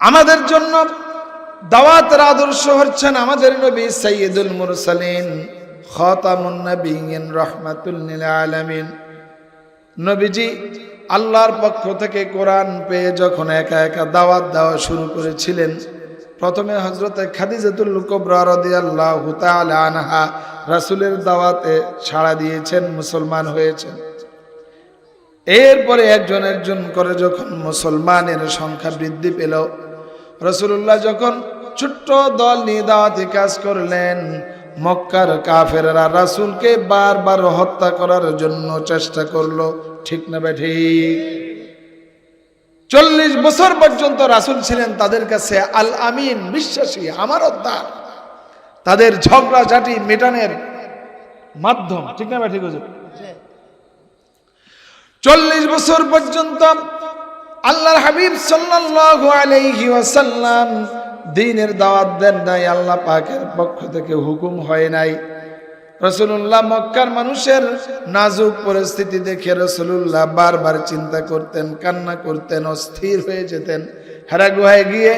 আমাদের জন্য দাওয়াতের আদর্শ হচ্ছেন আমাদের নবী সৈয়দুল মুরসালিন, খতামুন নবীন রহমাতুল লিল আলামিন। নবীজি আল্লাহর পক্ষ থেকে কোরআন পেয়ে যখন একা একা দাওয়াত দেওয়া শুরু করেছিলেন, প্রথমে হজরতে খাদিজাতুল কুবরা রাদিয়াল্লাহু তাআলা আনহা রাসূলের দাওয়াতে সাড়া দিয়েছেন, মুসলমান হয়েছেন। এরপরে একজন একজন করে যখন মুসলমানের সংখ্যা বৃদ্ধি পেল রসুল্লাহ যখন ছোট্ট দল নিয়ে দাওয়াতি কাজ করলেন, মক্কার কাফেররা রাসুলকে বারবার হত্যা করার জন্য চেষ্টা করল। ঠিক না বেঠি চল্লিশ বছর পর্যন্ত রাসুল ছিলেন তাদের কাছে আল আমিন বিশ্বাসী আমার উদ্ধার তাদের ঝগড়াঝাটি মেটানের মাধ্যম। ঠিক না হুজুর? চল্লিশ বছর পর্যন্ত আল্লাহর হাবিব সাল্লাল্লাহু আলাইহি ওয়াসাল্লাম দিনের দাওয়াত দেন নাই, আল্লাহ পাকের পক্ষ থেকে হুকুম হয় নাই। রসুল্লাহ মক্কার মানুষের নাজুক পরিস্থিতি দেখে রসুল্লাহ বারবার চিন্তা করতেন, কান্না করতেন, অস্থির হয়ে যেতেন। হেরা গুহায় গিয়ে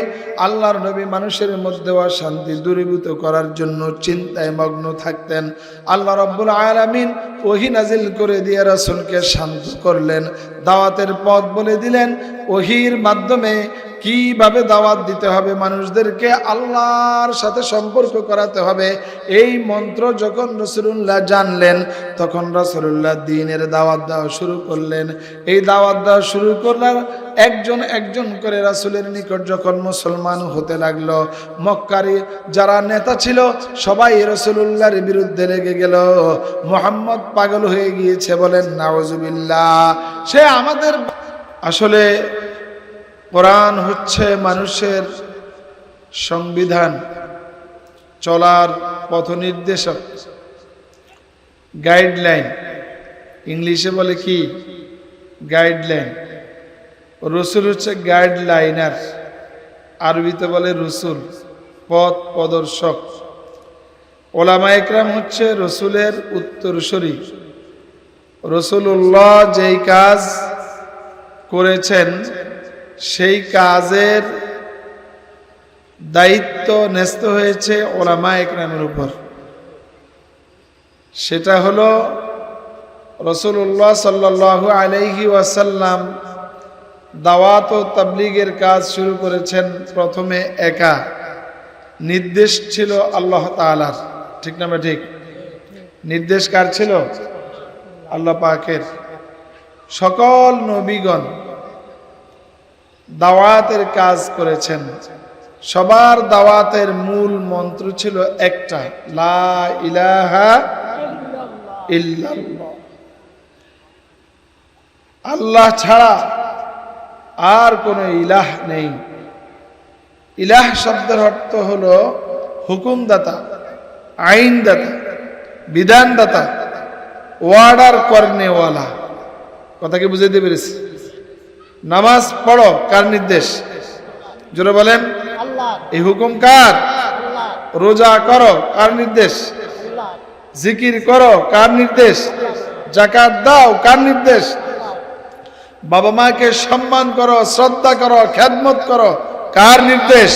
আল্লাহর নবী মানুষের মধ্যে অশান্তি দূরীভূত করার জন্য চিন্তায় মগ্ন থাকতেন। আল্লাহ রব্বুল আলামিন ওহি নাজিল করে দিয়ে রসুলকে শান্ত করলেন। দাওয়াতের পথ বলে দিলেন। ওহির মাধ্যমে কীভাবে দাওয়াত দিতে হবে মানুষদেরকে আল্লাহর সাথে সম্পর্ক করাতে হবে। এই মন্ত্র যখন রসুল্লাহ জানলেন, তখন রসুল্লাহ দিনের দাওয়াত দেওয়া শুরু করলেন। এই দাওয়াত দেওয়া শুরু করলেন একজন একজন করে রাসুলের নিকট যখন মুসলমান হতে লাগল, মক্কারি যারা নেতা ছিল, সবাই রসুল্লাহর বিরুদ্ধে লেগে গেল। মোহাম্মদ পাগল হয়ে গিয়েছে বলেন নাওজুবিল্লাহ সে আমাদের আসলে কোরআন হচ্ছে মানুষের সংবিধান, চলার পথ নির্দেশক গাইডলাইন ইংলিশে বলে কি? গাইডলাইন রসুল হচ্ছে গাইডলাইনার আরবিতে বলে রসুল, পথ প্রদর্শক। ওলামা একরাম হচ্ছে রসুলের উত্তরসূরি। রসুল্লাহ যেই কাজ করেছেন, সেই কাজের দায়িত্ব ন্যস্ত হয়েছে ওলামা একরামের উপর। সেটা হলো রসুল্লাহ সাল্লাহ আলাইহি ওয়াসাল্লাম দাওয়াত ও তাবলিগের কাজ শুরু করেছেন প্রথমে একা। নির্দেশ ছিল আল্লাহ তালার ঠিক না ঠিক? নির্দেশ কার ছিল? আল্লাহ পাকের সকল নবীগণ দাওয়াতের কাজ করেছেন। সবার দাওয়াতের মূল মন্ত্র ছিল একটা, লা ইলাহা ইল্লাল্লাহ। আল্লাহ ছাড়া আর কোনো ইলাহ নেই। ইলাহ শব্দের অর্থ হলো হুকুমদাতা, আইনদাতা, বিধানদাতা। ওয়ার্ডার করনেওয়ালা কথা কি বুঝাইতে পেরেছি? নামাজ পড়ো কার নির্দেশ? জোরে বলেন। এই হুকুম কার? রোজা করো কার নির্দেশ? জিকির করো কার নির্দেশ? জাকাত দাও কার নির্দেশ? বাবা মাকে সম্মান করো শ্রদ্ধা করো খ্যাদমত করো কার নির্দেশ?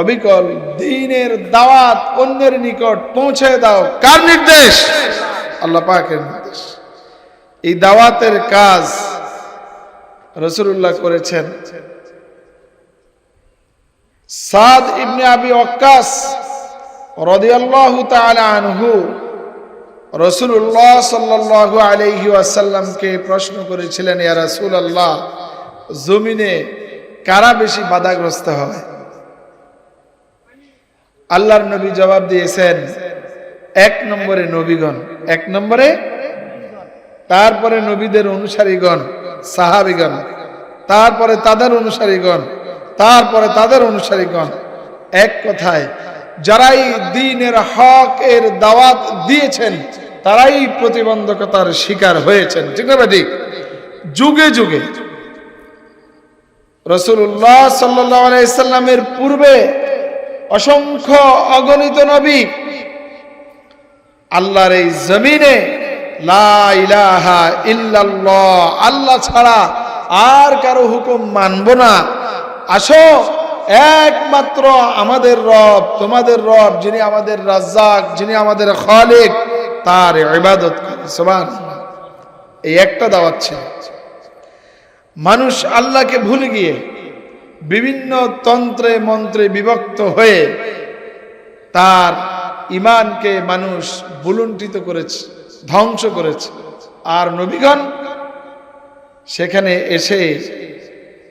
অবিকল দিনের দাওয়াত অন্যের নিকট পৌঁছে দাও কার নির্দেশ? আল্লাহ পাকের নির্দেশ। এই দাওয়াতের কাজ রসুল্লাহ করেছেন। সাদ ইবনে আবি রাদিয়াল্লাহু রসুল্লাহ প্রশ্ন করেছিলেন, ইয়া রাসূলুল্লাহ, জমিনে কারা বেশি বাধাগ্রস্ত হয়? আল্লাহর নবী জবাব দিয়েছেন, এক নম্বরে নবীগণ। এক নম্বরে, তারপরে নবীদের অনুসারীগণ, সাহাবিগণ, তারপরে তাদের অনুসারীগণ, তারপরে তাদের অনুসারীগণ। এক কথায়, যারাই দিনের হক এর দাওয়াত দিয়েছেন, তারাই প্রতিবন্ধকতার শিকার হয়েছেন। ঠিক না ঠিক যুগে যুগে। রসুল্লাহ সাল্লামের পূর্বে অসংখ্য অগণিত নবী আল্লাহর এই জমিনে আল্লাহ ছাড়া আর কারও হুকুম মানব না। আসো, একমাত্র আমাদের রব, তোমাদের রব যিনি আমাদের রাজ্জাক, যিনি আমাদের খালিক, তার ইবাদত করে এই একটা দাওয়াত ছিল। মানুষ আল্লাহকে ভুলে গিয়ে বিভিন্ন তন্ত্রে মন্ত্রে বিভক্ত হয়ে তার ইমানকে মানুষ বুলুণ্ঠিত করেছে ধ্বংস করেছে। আর নবীগণ সেখানে এসে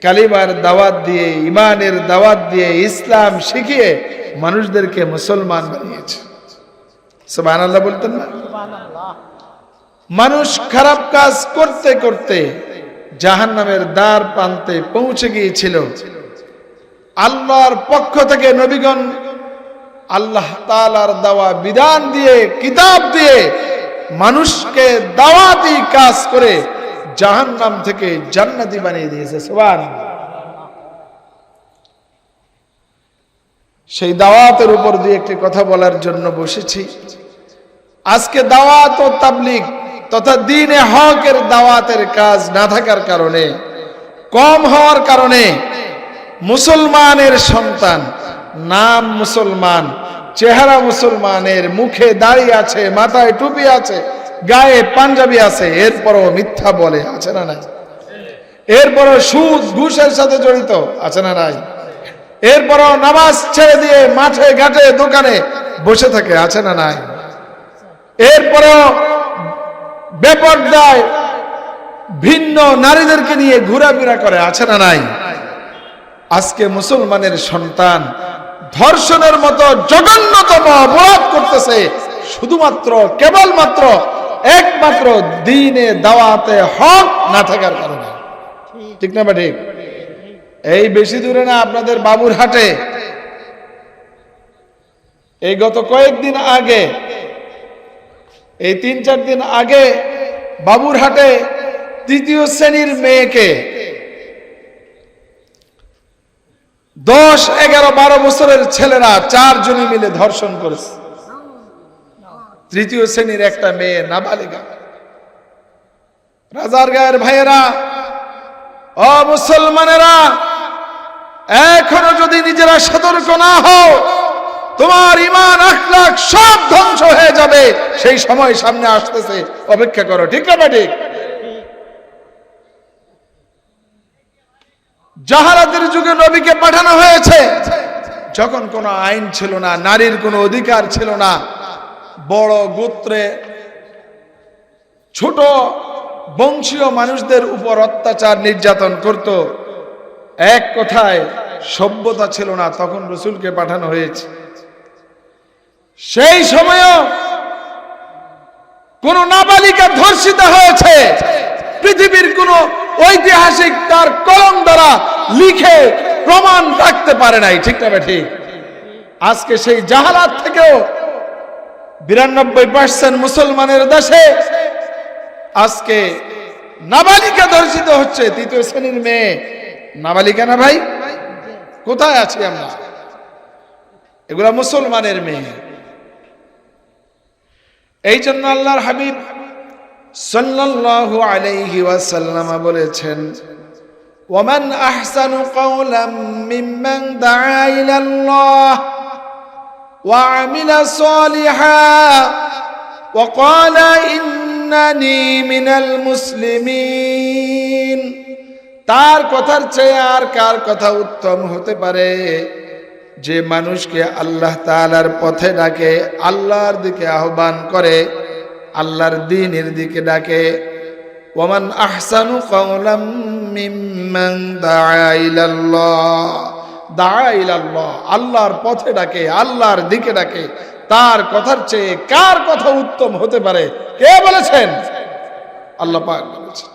কালিমার দাওয়াত দিয়ে ইমানের দাওয়াত দিয়ে ইসলাম শিখিয়ে মানুষদেরকে মুসলমান বানিয়েছে। আল্লাহ বলতেন না? মানুষ খারাপ কাজ করতে করতে জাহান নামের দ্বার প্রান্তে পৌঁছে গিয়েছিল। আল্লাহর পক্ষ থেকে নবীগণ আল্লাহ তালার দেওয়া বিধান দিয়ে, কিতাব দিয়ে মানুষকে দাওয়াতি কাজ করে জাহান নাম থেকে জান্নাতি বানিয়ে দিয়েছে। সবার সেই দাওয়াতের উপর দিয়ে একটি কথা বলার জন্য বসেছি। আজকে দাওয়াত ও তাবলিগ তথা দিনে হকের দাওয়াতের কাজ না থাকার কারণে, কম হওয়ার কারণে মুসলমানের সন্তান নাম মুসলমান, চেহারা মুসলমানের মুখে দাড়ি আছে, মাথায় টুপি আছে, গায়ে পাঞ্জাবি আছে, এরপরও মিথ্যা বলে, আছে না নাই? এরপরও সুদ, ঘুষের সাথে জড়িত, আছে না নাই? এরপরও নামাজ ছেড়ে দিয়ে মাঠে, ঘাটে, দোকানে বসে থাকে, আছে না নাই? এরপরেও বেপর্দায় ভিন্ন নারীদেরকে নিয়ে ঘোরাফেরা করে, আছে না নাই? আজকে মুসলমানের সন্তান ধর্ষণের মতো জঘন্যতম অপরাধ করতেছে শুধুমাত্র, কেবলমাত্র, একমাত্র দিনে দাওয়াতে হক না থাকার কারণে। ঠিক না ঠিক এই বেশি দূরে না আপনাদের বাবুর হাটে। এই গত কয়েকদিন আগে, এই তিন চার দিন আগে বাবুরহাটে তৃতীয় শ্রেণির মেয়েকে দশ, এগারো, বারো বছরের ছেলেরা চারজনে মিলে ধর্ষণ করেছে। তৃতীয় শ্রেণির একটা মেয়ে নাবালিকা রাজার গায়ের ভাইয়েরা অ মুসলমানেরা, এখনও যদি নিজেরা সতর্ক না হও, তোমার ইমান আখলাখ সব ধ্বংস হয়ে যাবে। সেই সময় সামনে আসতেছে। অপেক্ষা করো, ঠিক না ঠিক? জাহারাতের যুগে নবীকে পাঠানো হয়েছে। যখন কোনো আইন ছিল না, নারীর কোনো অধিকার ছিল না, বড় গোত্রে ছোট বংশীয় মানুষদের উপর অত্যাচার নির্যাতন করত। এক কথায়, সভ্যতা ছিল না, তখন রসুলকে পাঠানো হয়েছে। সেই সময়ও কোন নাবালিকা ধর্ষিত হয়েছে। পৃথিবীর কোন ঐতিহাসিক তার কলম দ্বারা লিখে প্রমাণ রাখতে পারে নাই, ঠিক না ঠিক আজকে সেই জাহালাত থেকেও বিরানব্বই পার্সেন্ট মুসলমানের দেশে আজকে নাবালিকা ধর্ষিত হচ্ছে, তৃতীয় শ্রেণির মেয়ে। নাবালিকা না ভাই? কোথায় আছি আমরা? এগুলা মুসলমানের মেয়ে। এই জন্য আল্লাহর হাবিব সাল্লাল্লাহু আলাইহি ওয়াসাল্লাম বলেছেন আহসানু কওলাম মিম্মান দাআ ইলাল্লাহ ওয়া আমিলা সালিহা ওয়া ক্বালা ইন্নানি মিনাল মুসলিমিন তার কথার চেয়ে আর কার কথা উত্তম হতে পারে? যে মানুষকে আল্লাহ তালার পথে ডাকে, আল্লাহর দিকে আহ্বান করে, আল্লাহর দিনের দিকে ডাকে ওমান আহসানু কওলাম মিম্মান দাআ ইলাল্লাহ দাআ ইলাল্লাহ, আল্লাহর পথে ডাকে, আল্লাহর দিকে ডাকে, তার কথার চেয়ে কার কথা উত্তম হতে পারে? কে বলেছেন? আল্লাহ পাক বলেছেন।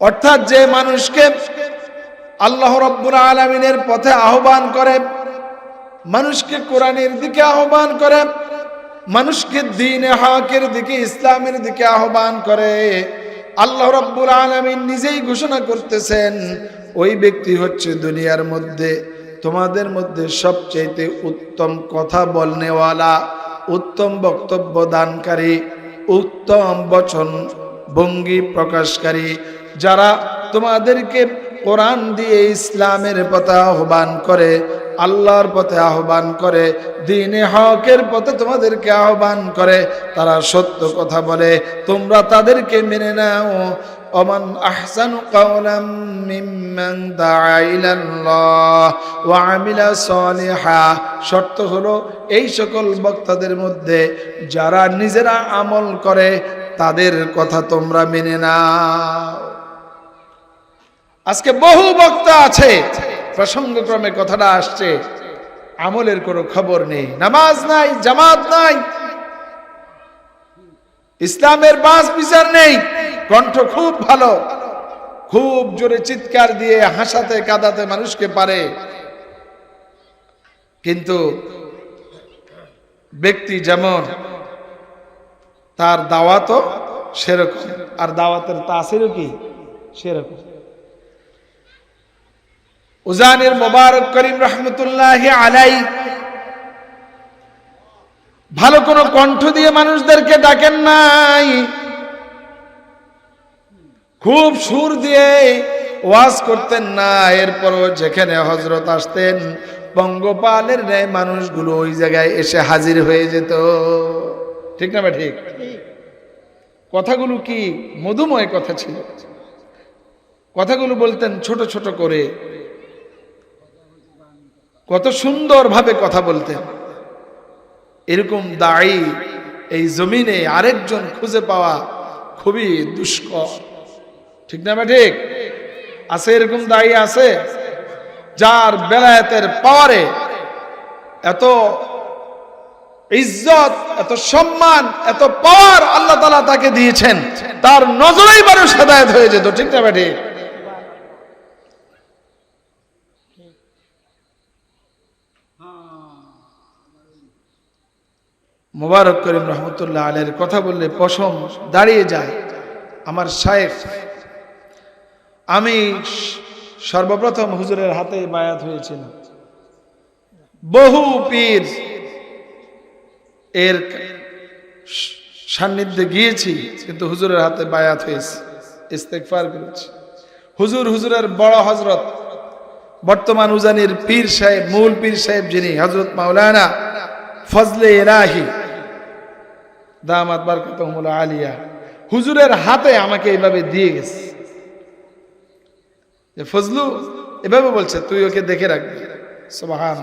অর্থাৎ যে মানুষকে আল্লাহ রব্বুর আলমিনের পথে আহ্বান করে, মানুষকে কোরআনের দিকে আহ্বান করে মানুষকে দিন হকের দিকে, ইসলামের দিকে আহ্বান করে। আল্লাহ রব্বুর আলমিন নিজেই ঘোষণা করতেছেন, ওই ব্যক্তি হচ্ছে দুনিয়ার মধ্যে, তোমাদের মধ্যে সবচেয়ে উত্তম কথা বলনেওয়ালা, উত্তম বক্তব্য দানকারী, উত্তম বচন ভঙ্গি প্রকাশকারী, যারা তোমাদেরকে কোরআন দিয়ে ইসলামের পথে আহ্বান করে। আল্লাহর পথে আহ্বান করে, দিনে হকের পথে তোমাদেরকে আহ্বান করে, তারা সত্য কথা বলে, তোমরা তাদেরকে মেনে নাও। অমান আহসানু দাআ ইলাল্লাহ ওয়া আমিলা সলিহা। শর্ত হলো, এই সকল বক্তাদের মধ্যে যারা নিজেরা আমল করে, তাদের কথা তোমরা মেনে নাও। আজকে বহু বক্তা আছে প্রসঙ্গক্রমে কথাটা আসছে, আমলের কোনো খবর নেই। নামাজ নাই, জামাত নাই, ইসলামের বাস বিচার নেই, কণ্ঠ খুব ভালো, খুব জোরে চিৎকার দিয়ে হাসাতে কাঁদাতে মানুষকে পারে। কিন্তু ব্যক্তি যেমন, তার দাওয়াতও সেরকম, আর দাওয়াতের তাসিরও কি সেরকম। উজানের মোবারক করিম রহমতুল্লাহ আলাই। ভালো কোনো কণ্ঠ দিয়ে মানুষদেরকে ডাকেন নাই। খুব সুর দিয়ে ওয়াজ করতেন না, এরপরও যেখানে হজরত আসতেন, বঙ্গপালের ন্যায় মানুষগুলো ওই জায়গায় এসে হাজির হয়ে যেত। ঠিক না ভাই? ঠিক। কথাগুলো কি মধুময় কথা ছিল? কথাগুলো বলতেন ছোট ছোট করে। কত সুন্দরভাবে কথা বলতেন। এরকম দায়ী এই জমিনে আরেকজন খুঁজে পাওয়া খুবই দুষ্কর। ঠিক না ঠিক? আছে এরকম দায়ী আছে? যার বেলায়েতের পাওয়ারে এত ইজ্জত, এত সম্মান, এত পাওয়ার আল্লাহ তালা তাকে দিয়েছেন, তার নজরেই মানুষ হেদায়ত হয়ে যেত, ঠিক না ঠিক? মোবারক করিম রহমতুল্লাহ আলের কথা বললে পশম দাঁড়িয়ে যায় আমার শায়েখ। আমি সর্বপ্রথম হুজুরের হাতে বায়াত হয়েছিল বহু পীর এর সান্নিধ্যে গিয়েছি, কিন্তু হুজুরের হাতে বায়াত হয়েছে ইস্তেকফার করেছি। হুজুর, হুজুরের বড় হজরত বর্তমান উজানির পীর সাহেব, মূল পীর সাহেব যিনি হজরত মাওলানা ফজলে এলাহি দামাত বারকাতহমুল আলিয়া। হুজুরের হাতে আমাকে এইভাবে দিয়ে গেছে। যে ফজলু, এভাবে বলছে, তুই ওকে দেখে রাখবি সুবহান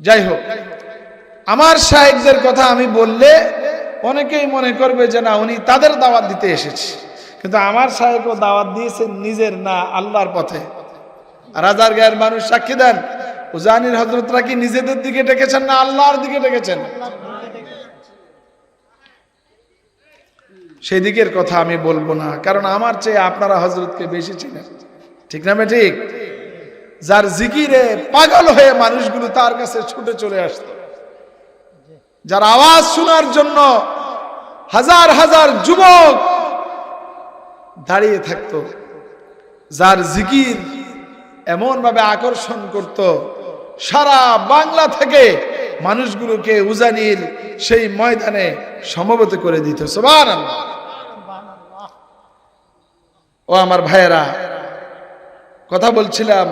যাই হোক, আমার সাহেবদের কথা আমি বললে অনেকেই মনে করবে যে, না, উনি তাদের দাওয়াত দিতে এসেছে। কিন্তু আমার সাহেবও দাওয়াত দিয়েছে নিজের, না আল্লাহর পথে। রাজার গায়ের মানুষ সাক্ষী দেন, উজানির হজরতরা কি নিজেদের দিকে ডেকেছেন, না আল্লাহর দিকে ডেকেছেন? সেই দিকের কথা আমি বলব না। কারণ আমার চেয়ে আপনারা হজরতকে বেশি চিনেন। ঠিক না ঠিক? যার জিকিরে পাগল হয়ে মানুষগুলো তার কাছে ছুটে চলে আসত। যার আওয়াজ শোনার জন্য হাজার হাজার যুবক দাঁড়িয়ে থাকত। যার জিকির এমন ভাবে আকর্ষণ করত, সারা বাংলা থেকে মানুষগুলোকে উজানির সেই ময়দানে সমবেত করে দিত। সবার ও আমার ভাইয়েরা, কথা বলছিলাম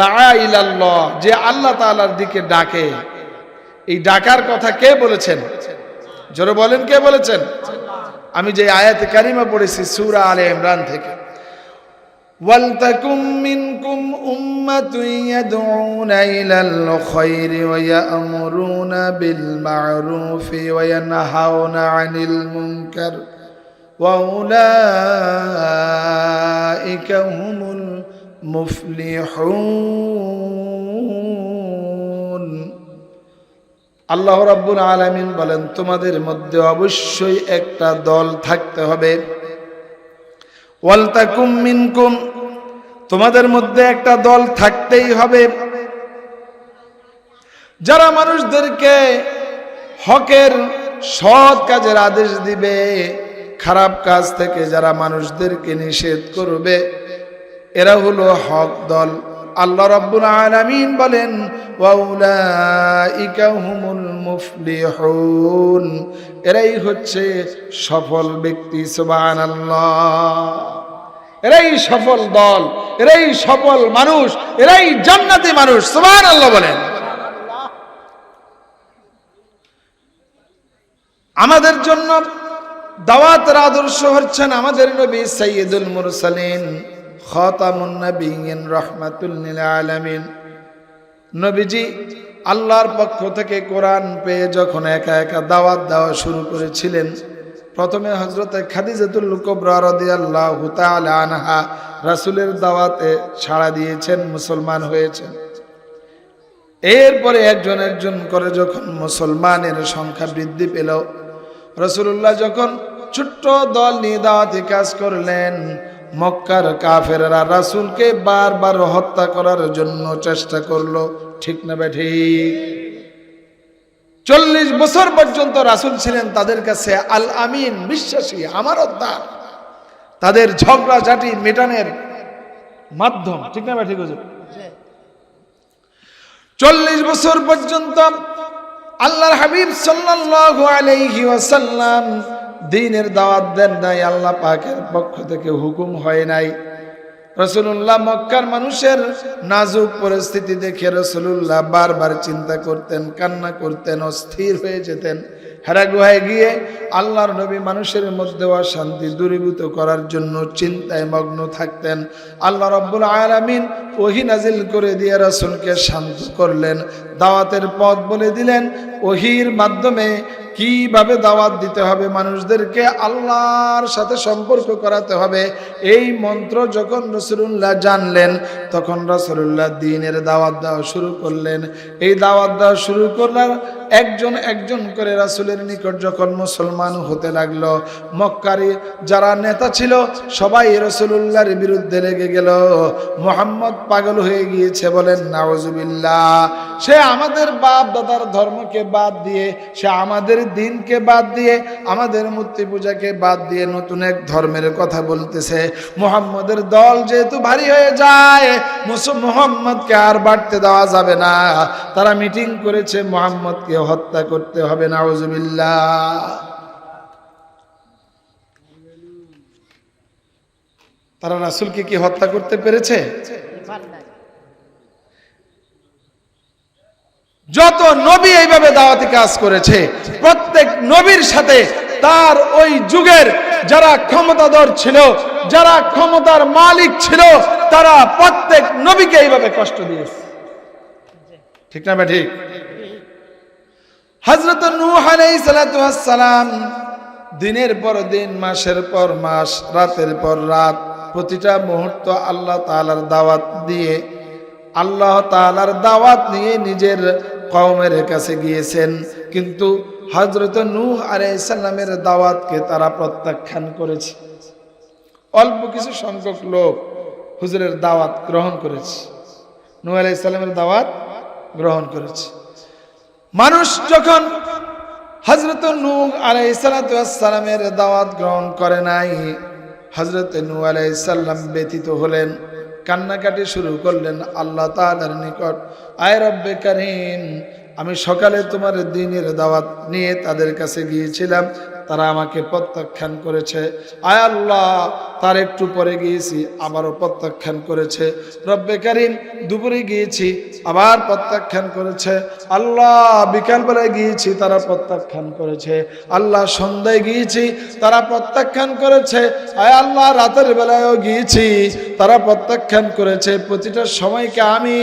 দাঁড়াইলাল্লাহ যে আল্লাহ তালার দিকে ডাকে। এই ডাকার কথা কে বলেছেন? জোরে বলেন কে বলেছেন? আমি যে আয়াত কারিমা পড়েছি সুরা আলে ইমরান থেকে। ولتكن منكم أمة يدعون إلى الخير ويأمرون بالمعروف وينهون عن المنكر وأولئك هم المفلحون আল্লাহ রাব্বুল আলামিন বলেন তোমাদের মধ্যে অবশ্যই একটা দল থাকতে হবে ওয়ালতাকুম মিনকুম তোমাদের মধ্যে একটা দল থাকতেই হবে। যারা মানুষদেরকে হকের সৎ কাজের আদেশ দিবে, খারাপ কাজ থেকে যারা মানুষদেরকে নিষেধ করবে, এরা হলো হক দল। আল্লাহ রাব্বুল আলামিন বলেন হুমুল এরাই হচ্ছে সফল ব্যক্তি, সুবহানাল্লাহ। এরাই সফল দল, এরাই সফল মানুষ, এরাই জান্নাতি মানুষ। সুবহান আল্লাহ বলেন। আমাদের জন্য দাওয়াতের আদর্শ হচ্ছেন আমাদের নবী সৈয়দুল মুরসালিন রহমাতুল নবীজি আল্লাহর পক্ষ থেকে কোরআন পেয়ে যখন একা একা দাওয়াত দেওয়া শুরু করেছিলেন প্রথমে হজরতে খাদিজাতুল কুবরা রাদিয়াল্লাহু তাআলা আনহা রাসূলের দাওয়াতে সাড়া দিয়েছেন, মুসলমান হয়েছেন। এরপরে একজন একজন করে যখন মুসলমানের সংখ্যা বৃদ্ধি পেল রসুল্লাহ যখন ছোট্ট দল নিয়ে দাওয়াতি কাজ করলেন, মক্কার কাফেররা রাসূলকে বারবার হত্যা করার জন্য চেষ্টা করল। ঠিক না বেঠি চল্লিশ বছর পর্যন্ত রাসূল ছিলেন তাদের কাছে আল আমিন, বিশ্বাসী, আমার উদ্ধার। তাদের ঝগড়া ঝগড়াঝাটি মেটানের মাধ্যম। ঠিক না বেঠি হুজুর চল্লিশ বছর পর্যন্ত আল্লাহর হাবিব ওয়াসাল্লাম দিনের দাওয়াত দেন নাই, আল্লাহ পাকের পক্ষ থেকে হুকুম হয় নাই। রসুল্লাহ মক্কার মানুষের নাজুক পরিস্থিতি দেখে রসুল্লাহ বারবার চিন্তা করতেন, কান্না করতেন, অস্থির হয়ে যেতেন। হেরা গুহায় গিয়ে আল্লাহর নবী মানুষের মধ্যে অশান্তি দূরীভূত করার জন্য চিন্তায় মগ্ন থাকতেন। আল্লাহ রব্বুল আলামিন ওহি নাজিল করে দিয়ে রসুলকে শান্ত করলেন। দাওয়াতের পথ বলে দিলেন, ওহির মাধ্যমে কীভাবে দাওয়াত দিতে হবে মানুষদেরকে আল্লাহর সাথে সম্পর্ক করাতে হবে। এই মন্ত্র যখন রসুল্লাহ জানলেন, তখন রসুল্লাহ দিনের দাওয়াত দেওয়া শুরু করলেন। এই দাওয়াত দেওয়া শুরু করলার একজন একজন করে রাসুলের নিকট যখন মুসলমান হতে লাগল, মক্কারি যারা নেতা ছিল, সবাই রসুল্লাহর বিরুদ্ধে লেগে গেল। মোহাম্মদ পাগল হয়ে গিয়েছে বলেন নাওজুবিল্লাহ সে আমাদের বাপ দাদার ধর্মকে বাদ দিয়ে, সে আমাদের দিনকে বাদ দিয়ে, আমাদের মূর্তি পূজাকে বাদ দিয়ে নতুন এক ধর্মের কথা বলতেছে। মোহাম্মদের দল যেহেতু ভারী হয়ে যায় মোহাম্মদকে আর বাড়তে দেওয়া যাবে না। তারা মিটিং করেছে, মোহাম্মদকে হত্যা করতে হবে, নাউজুবিল্লাহ। তারা রাসুলকে কি হত্যা করতে পেরেছে? যত নবী এইভাবে দাওয়াতি কাজ করেছে, প্রত্যেক নবীর সাথে তার ওই যুগের যারা ক্ষমতাধর ছিল, যারা ক্ষমতার মালিক ছিল, তারা প্রত্যেক নবীকে এইভাবে কষ্ট দিয়েছে। ঠিক না ঠিক হজরত সালাম দিনের পর দিন, মাসের পর মাস, রাতের পর রাত, প্রতিটা মুহূর্ত আল্লাহ তালার দাওয়াত দিয়ে, আল্লাহ তালার দাওয়াত নিয়ে নিজের কওমের কাছে গিয়েছেন। কিন্তু হজরত নূহ আলাইসাল্লামের দাওয়াতকে তারা প্রত্যাখ্যান করেছে। অল্প কিছু সংখ্যক লোক হুজুরের দাওয়াত গ্রহণ করেছে। নূহ আলাইসাল্লামের দাওয়াত গ্রহণ করেছে। মানুষ যখন হজরত নূহ আলাইসালামের দাওয়াত গ্রহণ করে নাই হজরত নূহ আলাইসাল্লাম ব্যতীত হলেন। কান্নাকাটি শুরু করলেন আল্লাহ তালার নিকট। আয় রব্বে কারিম, আমি সকালে তোমার দিনের দাওয়াত নিয়ে তাদের কাছে গিয়েছিলাম। তারা আমাকে প্রত্যাখ্যান করেছে। আয় আল্লাহ, তার একটু পরে গিয়েছি, আবারও প্রত্যাখ্যান করেছে। রব্বে কারিম, দুপুরে গিয়েছি, আবার প্রত্যাখ্যান করেছে। আল্লাহ, বিকালবেলায় গিয়েছি, তারা প্রত্যাখ্যান করেছে। আল্লাহ, সন্ধ্যায় গিয়েছি, তারা প্রত্যাখ্যান করেছে। আয় আল্লাহ, রাতের বেলায়ও গিয়েছি, তারা প্রত্যাখ্যান করেছে। প্রতিটা সময়কে আমি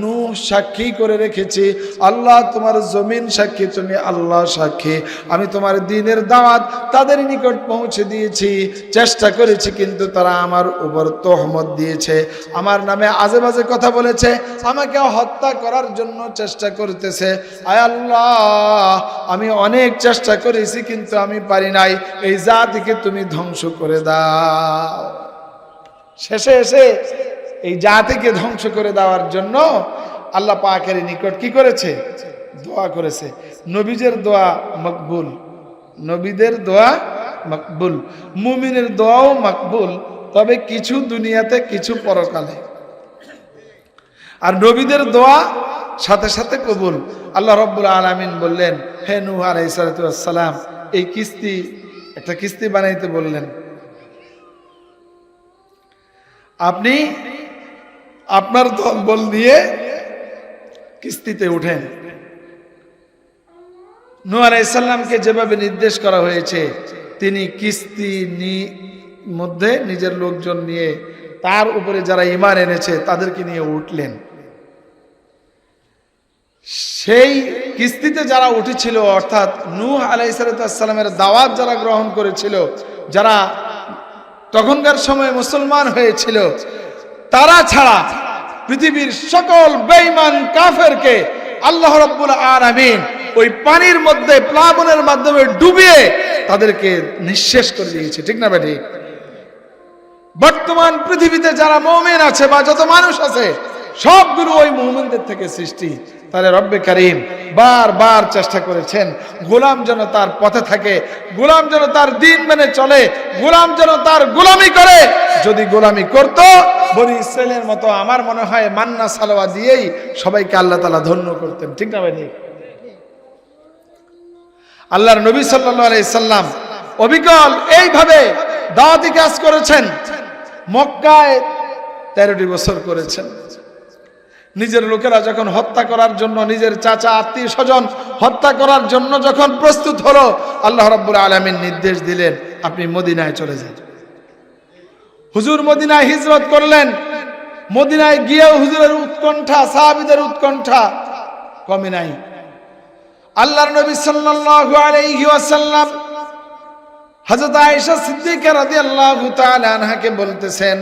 নু সাক্ষী করে রেখেছি। আল্লাহ, তোমার জমিন সাক্ষী, তুমি আল্লাহ সাক্ষী। আমি তোমার দিনের দাওয়াত তাদের নিকট পৌঁছে দিয়েছি। চেষ্টা করেছি কিন্তু তারা আমার উপর তহমত দিয়েছে। আমার নামে আজে বাজে কথা বলেছে। আমাকে হত্যা করার জন্য চেষ্টা করতেছে। আয় আল্লাহ, আমি অনেক চেষ্টা করেছি কিন্তু আমি পারি নাই। এই জাতিকে তুমি ধ্বংস করে দাও। শেষে এসে এই জাতিকে ধ্বংস করে দেওয়ার জন্য আল্লাহ পাকের নিকট কি করেছে? দোয়া করেছে। নবীজের দোয়া মকবুল। নবীদের দোয়া মকবুল, মুমিনের দোয়াও মকবুল, তবে কিছু দুনিয়াতে কিছু পরকালে। আর নবীদের দোয়া সাথে সাথে কবুল। আল্লাহ রব্বুল আলমিন বললেন, হে নূহ আলাইসালাম এই কিস্তি, একটা কিস্তি বানাইতে বললেন। আপনি আপনার দলবল নিয়ে কিস্তিতে উঠেন। নূ আলাইসাল্লামকে যেভাবে নির্দেশ করা হয়েছে, তিনি কিস্তি মধ্যে নিজের লোকজন নিয়ে তার উপরে যারা ইমান এনেছে, তাদেরকে নিয়ে উঠলেন। সেই কিস্তিতে যারা উঠেছিল, অর্থাৎ নূহ আলাইসালামের দাওয়াত যারা গ্রহণ করেছিল, যারা তখনকার সময় মুসলমান হয়েছিল, তারা ছাড়া পৃথিবীর সকল বেঈমান কাফেরকে আল্লাহ রব্বুল আলামিন ওই পানির মধ্যে প্লাবনের মাধ্যমে ডুবিয়ে তাদেরকে নিঃশেষ করে দিয়েছে। ঠিক না বেটি বর্তমান পৃথিবীতে যারা মৌমেন আছে বা যত মানুষ আছে, সবগুলো ওই মোহামেনদের থেকে সৃষ্টি। তাহলে রব্বে করিম বারবার চেষ্টা করেছেন, গোলাম যেন তার পথে থাকে, গোলাম যেন তার দিন মেনে চলে, গোলাম যেন তার গোলামি করে। যদি গোলামি করত বলি ইসরায়েলের মতো আমার মনে হয় মান্না সালোয়া দিয়েই সবাইকে আল্লাহ তালা ধন্য করতেন। ঠিক না ভাই আল্লাহর নবী সাল্লাহ সাল্লাম অবিকল এইভাবে দাওয়াতি কাজ করেছেন। মক্কায় তেরোটি বছর করেছেন। নিজের লোকেরা যখন হত্যা করার জন্য, নিজের চাচা, আত্মীয় স্বজন হত্যা করার জন্য যখন প্রস্তুত হলো, আল্লাহ রাব্বুল আলমিন নির্দেশ দিলেন, আপনি মদিনায় চলে যান। হুজুর মদিনায় হিজরত করলেন। মদিনায় গিয়েও হুজুরের উৎকণ্ঠা, সাহাবিদের উৎকণ্ঠা কমে নাই। আল্লাহর নবী সাল্লাল্লাহু আলাইহি ওয়াসাল্লাম হযরত আয়েশা সিদ্দিকা রাদিয়াল্লাহু তাআলা আনহাকে বলতেছেন,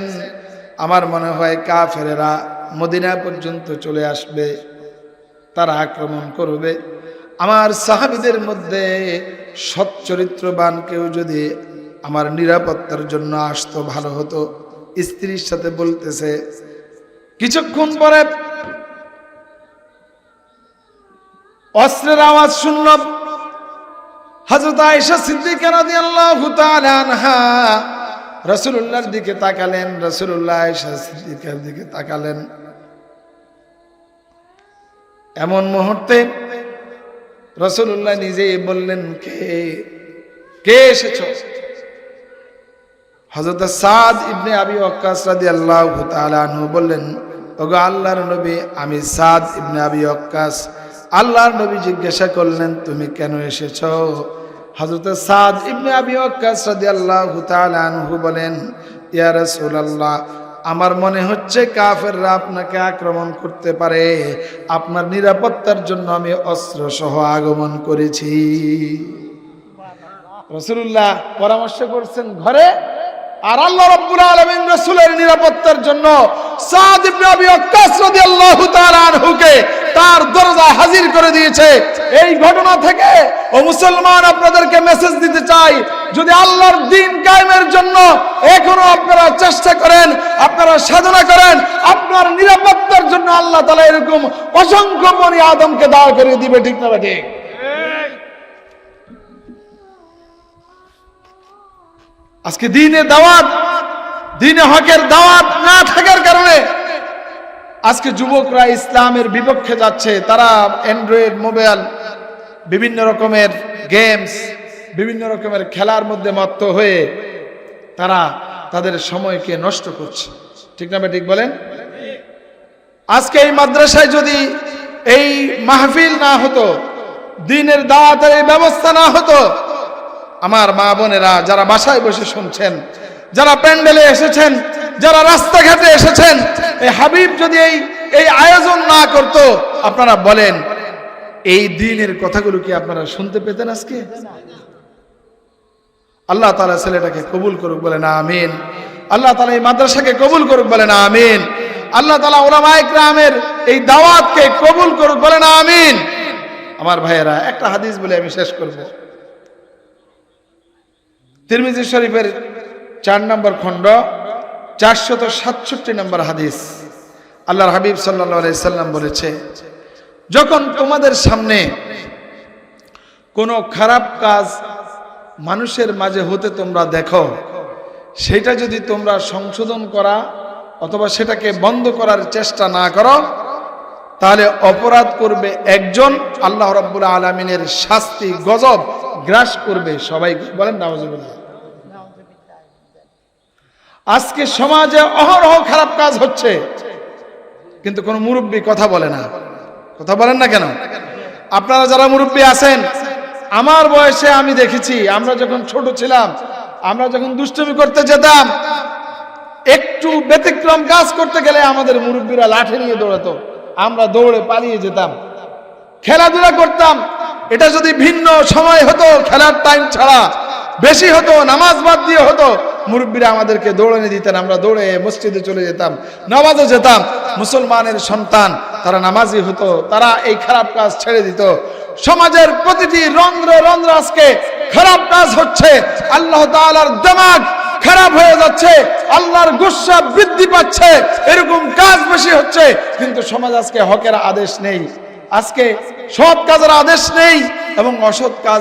আমার মনে হয় কাফেরেরা মদিনা পর্যন্ত চলে আসবে, তারা আক্রমণ করবে। আমার সাহাবীদের মধ্যে সৎ চরিত্রবান কেউ যদি আমার নিরাপত্তার জন্য আসতো, ভালো হতো। স্ত্রীর সাথে বলতেছে, কিছুক্ষণ পরে অস্ত্রের আওয়াজ শুনল। হজরত আয়েশা সিদ্দিকা রাসূলুল্লাহর দিকে তাকালেন, রাসূলুল্লাহ আয়েশা সিদ্দিকার দিকে তাকালেন। এমন মুহূর্তে রাসূলুল্লাহ নিজেই বললেন, কে? কে এসেছ? হযরত সাদ ইবনে আবি ওয়াক্কাস রাদিয়াল্লাহু তাআলা বললেন, ওগো আল্লাহর নবী, আমি সাদ ইবনে আবি ওয়াক্কাস আল্লাহর নবী জিজ্ঞাসা করলেন, তুমি কেন এসেছ? হযরত সাদ ইবনে আবি ওয়াক্কাস রাদিয়াল্লাহু তাআলা আনহু বলেন, ইয়া রাসূলুল্লাহ, আমার মনে হচ্ছে কাফেররা আপনাকে আক্রমণ করতে পারে। আপনার নিরাপত্তার জন্য আমি অস্ত্র সহ আগমন করেছি। রসুল্লাহ পরামর্শ করছেন, ঘরে আর আল্লাহ রাব্বুল আলামিন রাসূলের নিরাপত্তার জন্য সাদ ইবনে আবি ওয়াক্কাস রাদিয়াল্লাহু তাআলা আনহুকে তার দরজায় হাজির করে দিয়েছে। এই ঘটনা থেকে, ও মুসলমান, আপনাদেরকে মেসেজ দিতে চাই, যদি আল্লাহর দিন কায়েমের জন্য এখনও আপনারা চেষ্টা করেন, আপনারা সাধনা করেন, আপনার নিরাপত্তার জন্য আল্লাহ তাআলা এরকম অসংখ্য বনি আদমকে দাঁড় করে দিবে, ঠিক না ঠিক? আজকে দিনে দাওয়াত, দিনে হকের দাওয়াত না থাকার কারণে আজকে যুবকরা ইসলামের বিপক্ষে যাচ্ছে। তারা অ্যান্ড্রয়েড মোবাইল বিভিন্ন রকমের গেমস বিভিন্ন রকমের খেলার মধ্যে মত্ত হয়ে তারা তাদের সময়কে নষ্ট করছে। ঠিক না ঠিক বলেন? আজকে এই মাদ্রাসায় যদি এই মাহফিল না হতো, দিনের দাওয়াতের এই ব্যবস্থা না হতো আমার মা বোনেরা যারা বাসায় বসে শুনছেন, যারা প্যান্ডেলে এসেছেন, যারা রাস্তাঘাটে এসেছেন, এই হাবিব যদি এই এই আয়োজন না করত, আপনারা বলেন, এই দিনের কথাগুলো কি আপনারা শুনতে পেতেন আজকে? আল্লাহ তালা ছেলেটাকে কবুল করুক বলেন, আমিন। আল্লাহ তালা এই মাদ্রাসাকে কবুল করুক বলেন, আমিন। আল্লাহ তালা ওলামায় গ্রামের এই দাওয়াতকে কবুল করুক বলেন, আমিন। আমার ভাইয়েরা, একটা হাদিস বলে আমি শেষ করব। তিরমিজি শরীফের চার নম্বর খণ্ড, চারশত সাতষট্টি নম্বর হাদিস। আল্লাহর হাবিব সাল্লা সাল্লাম বলেছে, যখন তোমাদের সামনে কোনো খারাপ কাজ মানুষের মাঝে হতে তোমরা দেখো, সেটা যদি তোমরা সংশোধন করা অথবা সেটাকে বন্ধ করার চেষ্টা না করো, তাহলে অপরাধ করবে একজন, আল্লাহ রব্বুল আলমিনের শাস্তি গজব গ্রাস করবে সবাই। বলেন নামাজ আজকে সমাজে অহরহ খারাপ কাজ হচ্ছে। কিন্তু কোনো মুরব্বী কথা বলে না। কথা বলেন না কেন? আপনারা যারা মুরব্বী আছেন, আমার বয়সে আমি দেখেছি, আমরা যখন ছোট ছিলাম, আমরা যখন দুষ্টুমি করতে যেতাম, একটু ব্যতিক্রম কাজ করতে গেলে আমাদের মুরব্বীরা লাঠি নিয়ে দৌড়াতো। আমরা দৌড়ে পালিয়ে যেতাম। খেলাধুলা করতাম। এটা যদি ভিন্ন সময় হতো, খেলার টাইম ছাড়া। বেশি হতো, নামাজ বাদ দিয়ে হতো। মুরব্বীরা আমাদেরকে দৌড়ানি দিতেন, আমরা দৌড়ে মসজিদে চলে যেতাম নামাজে যেতাম। মুসলমানের সন্তান, তারা নামাজি হতো, তারা এই খারাপ কাজ ছেড়ে দিত। সমাজের প্রতিটি রন্ধ্রে রন্ধ্রে আজকে খারাপ কাজ হচ্ছে, আল্লাহ তাআলার দিমাগ খারাপ হয়ে যাচ্ছে, আল্লাহর গুসা বৃদ্ধি পাচ্ছে, এরকম কাজ বেশি হচ্ছে, কিন্তু সমাজ আজকে হকের আদেশ নেই। আজকে সৎ কাজের আদেশ নেই এবং অসৎ কাজ